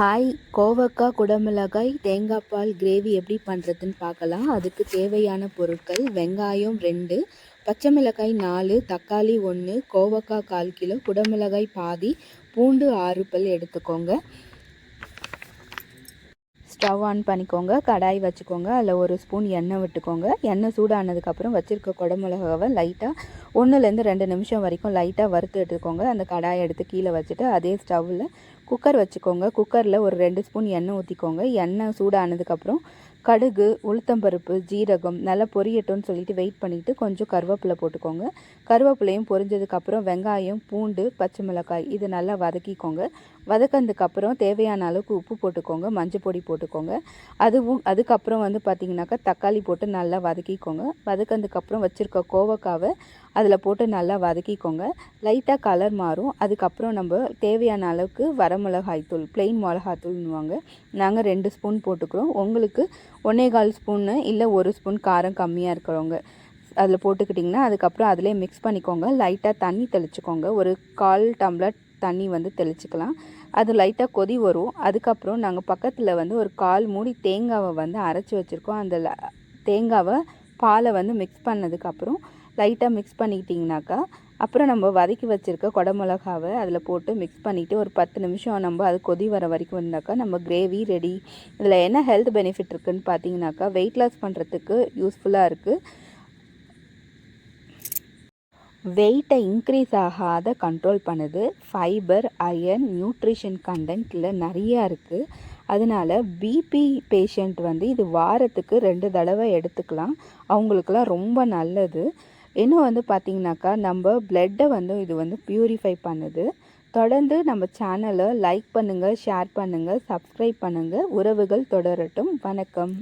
Hi கோவக்காய் குடமிளகாய் தேங்காய் பால் gravy எப்படி பண்ணுறதுன்னு பார்க்கலாம். அதுக்கு தேவையான பொருட்கள் வெங்காயம் ரெண்டு பச்சை மிளகாய் நாலு தக்காளி ஒன்று கோவக்காய் கால் கிலோ குடமிளகாய் பாதி பூண்டு ஆறு பல் எடுத்துக்கோங்க. ஸ்டவ் ஆன் பண்ணிக்கோங்க கடாய் வச்சுக்கோங்க அதில் ஒரு ஸ்பூன் எண்ணெய் விட்டுக்கோங்க. எண்ணெய் சூடானதுக்கப்புறம் வச்சுருக்க குடமிளகாவை லைட்டாக ஒன்றுலேருந்து ரெண்டு நிமிஷம் வரைக்கும் லைட்டாக வறுத்து எடுத்துக்கோங்க. அந்த கடாயை எடுத்து கீழே வச்சுட்டு அதே ஸ்டவ்வில் குக்கர் வச்சுக்கோங்க. குக்கரில் ஒரு ரெண்டு ஸ்பூன் எண்ணெய் ஊற்றிக்கோங்க எண்ணெய் சூடானதுக்கப்புறம் கடுகு உளுத்தம்பருப்பு ஜீரகம் நல்லா பொரியட்டும்னு சொல்லிட்டு வெயிட் பண்ணிவிட்டு கொஞ்சம் கருவேப்பிலை போட்டுக்கோங்க. கருவேப்பிலையும் பொரிஞ்சதுக்கப்புறம் வெங்காயம் பூண்டு பச்சை மிளகாய் இது நல்லா வதக்கிக்கோங்க. வதக்கினதுக்கப்புறம் தேவையான அளவுக்கு உப்பு போட்டுக்கோங்க. மஞ்சள் பொடி போட்டுக்கோங்க. அதுவும் அதுக்கப்புறம் வந்து பார்த்திங்கனாக்கா தக்காளி போட்டு நல்லா வதக்கிக்கோங்க. வதக்கினதுக்கப்புறம் வச்சுருக்க கோவக்காவை அதில் போட்டு நல்லா வதக்கிக்கோங்க. லைட்டாக கலர் மாறும். அதுக்கப்புறம் நம்ம தேவையான அளவுக்கு வரமிளகாய் தூள் பிளெயின் மிளகாத்தூள்னுவாங்க நாங்கள் ரெண்டு ஸ்பூன் போட்டுக்கிறோம். உங்களுக்கு ஒன்றே கால் ஸ்பூன்னு இல்லை ஒரு ஸ்பூன் காரம் கம்மியாக இருக்கிறவங்க அதில் போட்டுக்கிட்டிங்கன்னா அதுக்கப்புறம் அதிலே மிக்ஸ் பண்ணிக்கோங்க. லைட்டாக தண்ணி தெளிச்சுக்கோங்க. ஒரு கால் டம்ளர் தண்ணி வந்து தெளிச்சுக்கலாம். அது லைட்டாக கொதி வரும். அதுக்கப்புறம் நாங்கள் பக்கத்தில் வந்து ஒரு கால் மூடி தேங்காவை வந்து அரைச்சி வச்சுருக்கோம். அந்த தேங்காவை பாலை வந்து மிக்ஸ் பண்ணதுக்கப்புறம் லைட்டாக மிக்ஸ் பண்ணிக்கிட்டிங்கனாக்கா அப்புறம் நம்ம வதக்கி வச்சுருக்க குடமிளகாவை அதில் போட்டு மிக்ஸ் பண்ணிவிட்டு ஒரு பத்து நிமிஷம் நம்ம அது கொதி வர வரைக்கும் வந்தாக்கா நம்ம கிரேவி ரெடி இதில் என்ன ஹெல்த் பெனிஃபிட் இருக்குதுன்னு பார்த்தீங்கன்னாக்கா வெயிட் லாஸ் பண்ணுறதுக்கு யூஸ்ஃபுல்லாக இருக்குது வெயிட்டை இன்க்ரீஸ் ஆகாத கண்ட்ரோல் பண்ணுது. ஃபைபர் அயன் நியூட்ரிஷன் கண்டென்ட்டில் நிறையா இருக்குது அதனால் பிபி பேஷண்ட் வந்து இது வாரத்துக்கு ரெண்டு தடவை எடுத்துக்கலாம். அவங்களுக்குலாம் ரொம்ப நல்லது. இன்னும் வந்து பார்த்திங்கனாக்கா நம்ம பிளட்டை வந்து இது வந்து ப்யூரிஃபை பண்ணுது. தொடர்ந்து நம்ம சேனலை லைக் பண்ணுங்கள் ஷேர் பண்ணுங்கள் சப்ஸ்கிரைப் பண்ணுங்கள் உறவுகள் தொடரட்டும். வணக்கம்.